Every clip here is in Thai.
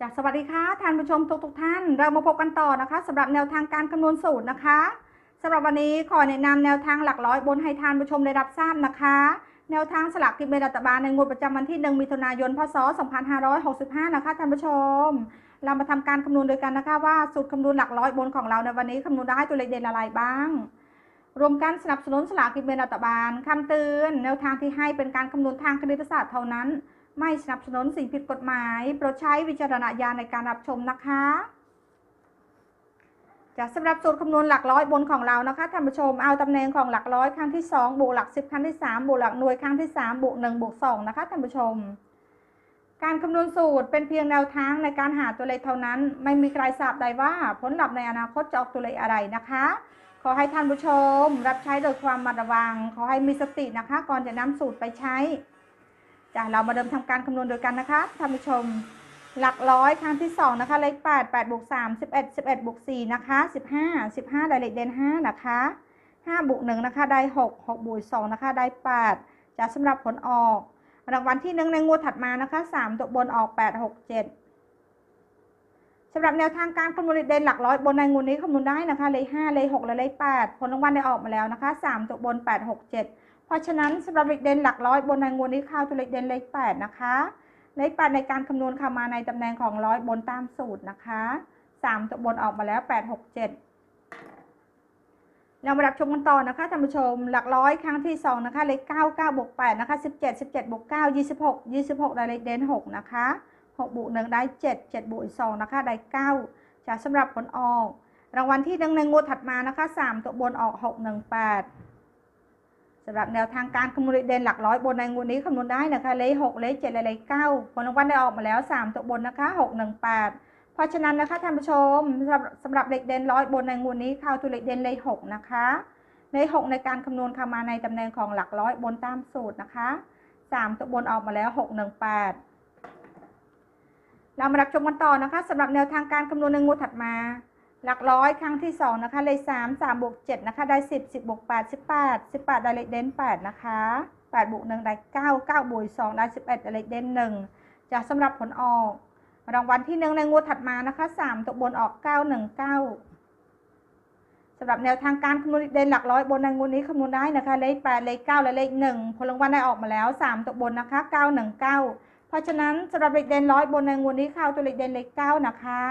จากสวัสดีค่ะท่านผู้ชมทุกทุกๆท่าน เรามาพบกันต่อนะคะสำหรับแนวทางการคำนวณสูตรนะคะสำหรับวันนี้ขอแนะนำแนวทางหลักร้อยบนให้ท่านผู้ชมได้รับทราบนะคะ แนวทางสลากกินแบ่งรัฐบาลในงวดประจำวันที่ 1 มิถุนายน พศ 2565 นะคะท่านผู้ชม เรามาทำการคำนวณโดยกันนะคะว่าสูตรคำนวณหลักร้อยบนของเราในวันนี้คำนวณได้ตัวเลขเด่นอะไรบ้าง รวมกันสนับสนุนสลากกินแบ่งรัฐบาลคำเตือน แนวทางที่ให้เป็นการคำนวณทางคณิตศาสตร์เท่านั้น ไม่สนับสนุนสิ่งผิดกฎหมาย โปรดใช้วิจารณญาณในการรับชมนะคะจากสำหรับสูตรคำนวณหลักร้อยบนของเรานะคะท่านผู้ชมเอาตำแหน่งของหลักร้อยครั้งที่2บวกหลัก 10 ครั้งที่ 3บวกหลักหน่วยครั้งที่3บวก1บวก2นะคะท่านผู้ชม การคำนวณสูตรเป็นเพียงแนวทางในการหาตัวเลขเท่านั้น ไม่มีใครทราบได้ว่าผลลัพธ์ในอนาคตจะออกตัวเลขอะไรนะคะ ขอให้ท่านผู้ชม รับใช้โดยความระมัดระวัง ขอให้มีสตินะคะ ก่อนจะนำสูตรไปใช้ จ้ะเรามาเริ่มทำการคำนวณโดยกันนะคะท่านผู้ชม หลักร้อยครั้งที่ 2 นะคะ เลข8 8บวก3 11 11บวก4นะคะ15 15ได้เลขเด่น5นะคะ5บวก1นะคะ ได้ 6 6บวก2นะคะ ได้8จะสำหรับผลออก รางวัลที่หนึ่งในงวดถัดมานะคะ 3 ตัวบนออก 8 6 7สำหรับแนวทางการคำนวณเลขเด่นหลักร้อยบนในงวดนี้คำนวณได้นะคะ เลข5เลข6และเลข8ผลรางวัลได้ออกมาแล้วนะคะ3ตัวบน8 6 7เเพราะฉะนั้นสำหรับเลขเด่นหลักร้อยบนในงวดนี้เข้าตัวเลขเด่นเลขแปดนะคะ เลขแปดในการคำนวณเข้ามาในตำแหน่งของร้อยบนตามสูตรนะคะสามตัวบนออกมาแล้วแปดหกเจ็ดเรามารับชมกันต่อนะคะท่านผู้ชมหลักร้อยครั้งที่สองนะคะเลขเก้าเก้าบวกแปดนะคะสิบเจ็ดสิบเจ็ดบวกเก้ายี่สิบหกยี่สิบหกได้เลขเด่นหกนะคะหกบวกหนึ่งได้เจ็ดเจ็ดบวกสองนะคะได้เก้าจะสำหรับผลออก รางวัลที่หนึ่งในงวดถัดมานะคะสามตัวบนออกหกหนึ่งแปด สำหรับแนวทางการคำนวณเลขเด่นหลักร้อยบนในงวดนี้คำนวณได้นะคะ เลขหกเลขเจ็ดเลขเก้าผลรางวัลได้ออกมาแล้วสามตัวบนนะคะหกหนึ่งแปดเพราะฉะนั้นนะคะท่านผู้ชมสำหรับสำหรับเลขเด่นร้อยบนในงวดนี้เข้าตัวเลขเด่นเลขหกนะคะเลขหกในการคำนวณเข้ามาในตำแหน่งของหลักร้อยบนตามสูตรนะคะสามตัวบนออกมาแล้วหกหนึ่งแปดเรามารับชมกันต่อนะคะสำหรับแนวทางการคำนวณในงวดถัดมา หลักร้อยครั้งที่สองนะคะ เลขสามสามบวกเจ็ดนะคะ ได้สิบสิบบวกแปดสิบแปดสิบแปดได้เลขเด่นแปดนะคะแปดบวกหนึ่งได้เก้าเก้าบวกสองได้สิบเอ็ดได้เลขเด่นหนึ่งจะสำหรับผลออก รางวัลที่หนึ่งในงวดถัดมานะคะสามตัวบนออกเก้าหนึ่งเก้าสำหรับแนวทางการคำนวณเลขเด่นหลักร้อยบนในงวดนี้คำนวณได้นะคะ เลขแปดเลขเก้าและเลขหนึ่งผลรางวัลได้ออกมาแล้วสามตัวบนนะคะเก้าหนึ่งเก้าเพราะฉะนั้นสำหรับเลขเด่นร้อยบนในงวดนี้เข้าตัวเลขเด่นเลขเก้านะคะ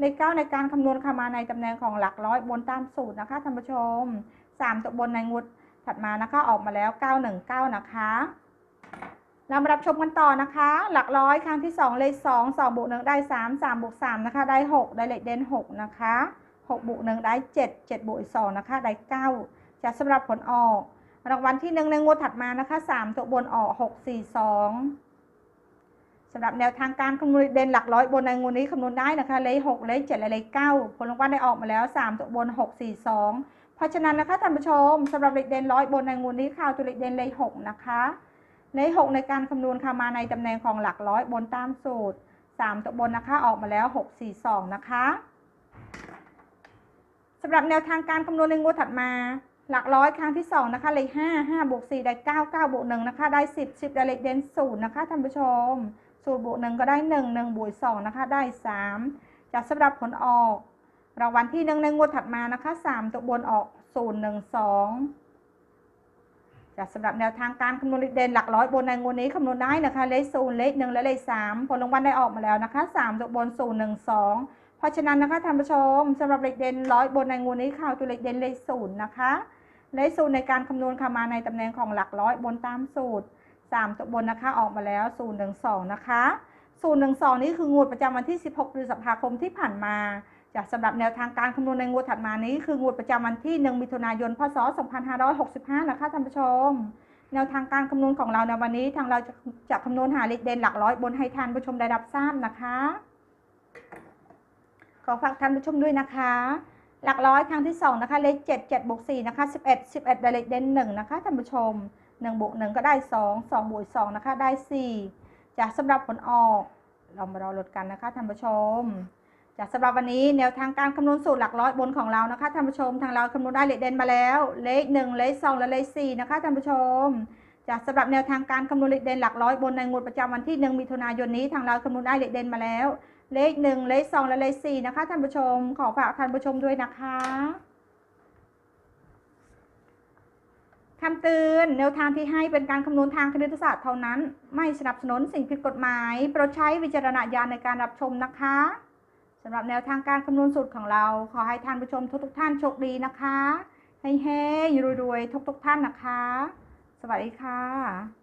เลขเก้าในการคำนวณเข้ามาในตำแหน่งของหลักร้อยบนตามสูตรนะคะท่านผู้ชมสามตัวบนในงวดถัดมานะคะออกมาแล้ว 919 นะคะเรามารับชมกันต่อนะคะ หลักร้อยครั้งที่ 2 เลข 2 2บวก1ได้ 3 3บวก3นะคะได้ 6 ได้เลขเด่น6 นะคะ6บวก1ได้ 7 7บวก2นะคะได้ 9 จะสำหรับผลออก รางวัลที่ 1 ในงวดถัดมานะคะ 3 ตัวบนออก 6 4 2 สำหรับแนวทางการคำนวณเด่นหลักร้อยบนในงวดนี้คำนวณได้นะคะเลขหกเลขเจ็ดและเลขเก้าผลรางวัลได้ออกมาแล้วสามตัวบนหกสี่สองเพราะฉะนั้นนะคะท่านผู้ชมสำหรับเลขเด่นร้อยบนในงวดนี้ข่าวตัวเลขเด่นเลขหกนะคะเลขหกในการคำนวณค่ะมาในตำแหน่งของหลักร้อยบนตามสูตรสามตัวบนนะคะออกมาแล้วหกสี่สองนะคะสำหรับแนวทางการคำนวณในงวดถัดมาหลักร้อยครั้งที่สองนะคะ เลขห้าห้าบวกสี่ได้เก้าเก้าบวกหนึ่งนะคะ ได้สิบสิบได้เลขเด่นศูนย์นะคะท่านผู้ชม สูตรบวกหนึ่งก็ได้หนึ่งหนึ่งบวกสองนะคะได้สามจากสำหรับผลออกรางวัลที่หนึ่งในงวดถัดมานะคะสามตัวบนออกศูนย์หนึ่งสองจากสำหรับแนวทางการคำนวณเลขเด่นหลักร้อยบนในงวดนี้คำนวณได้นะคะเลขศูนย์เลขหนึ่งและเลขสามผลรางวัลได้ออกมาแล้วนะคะสามตัวบนศูนย์หนึ่งสองเพราะฉะนั้นนะคะท่านผู้ชมสำหรับเลขเด่นร้อยบนในงวดนี้ข่าวตัวเลขเด่นเลขศูนย์นะคะเลขศูนย์ในการคำนวณค่ะมาในตำแหน่งของหลักร้อยบนตามสูตร 3 ตัวบนนะคะออกมาแล้ว 012 นะคะ 012 นี่คืองวดประจำวันที่ 16พฤษภาคมที่ผ่านมาจากสำหรับแนวทางการคำนวณในงวดถัดมานี้ คืองวดประจำวันที่ 1 มิถุนายน พศ 2565 นะคะท่านผู้ชม แนวทางการคำนวณของเราในวันนี้ทางเราจะจะคำนวณหาเลขเด่นหลักร้อยบนให้ท่านผู้ชมได้รับทราบนะคะ ขอฝากท่านผู้ชมด้วยนะคะ หลักร้อยครั้งที่ 2 นะคะเลข 7 7บวก4นะคะ11 11ได้เลขเด่น1นะคะท่านผู้ชม 1บวก1ก็ได้ 2 2บวก2นะคะได้ 4จากสำหรับผลออก เรามารอลดกันนะคะท่านผู้ชมจากสำหรับวันนี้แนวทางการคำนวณสูตรหลักร้อยบนของเรานะคะท่านผู้ชมทางเราคำนวณได้เลขเด่นมาแล้ว เลข 1 เลข 2 และเลข 4 นะคะท่านผู้ชมจากสำหรับแนวทางการคำนวณเลขเด่นหลักร้อยบนในงวดประจำวันที่ 1 มิถุนายนนี้ทางเราคำนวณได้เลขเด่นมาแล้ว เลขหนึ่งเลขสองและเลขสี่นะคะท่านผู้ชมขอฝากท่านผู้ชมด้วยนะคะ คำเตือนแนวทางที่ให้เป็นการคำนวณทางคณิตศาสตร์เท่านั้น ไม่สนับสนุนสิ่งผิดกฎหมายโปรดใช้วิจารณญาณในการรับชมนะคะสำหรับแนวทางการคำนวณสูตรของเรา ขอให้ท่านผู้ชมทุกๆท่านโชคดีนะคะให้เฮ้รวยๆทุกๆท่านนะคะ สวัสดีค่ะ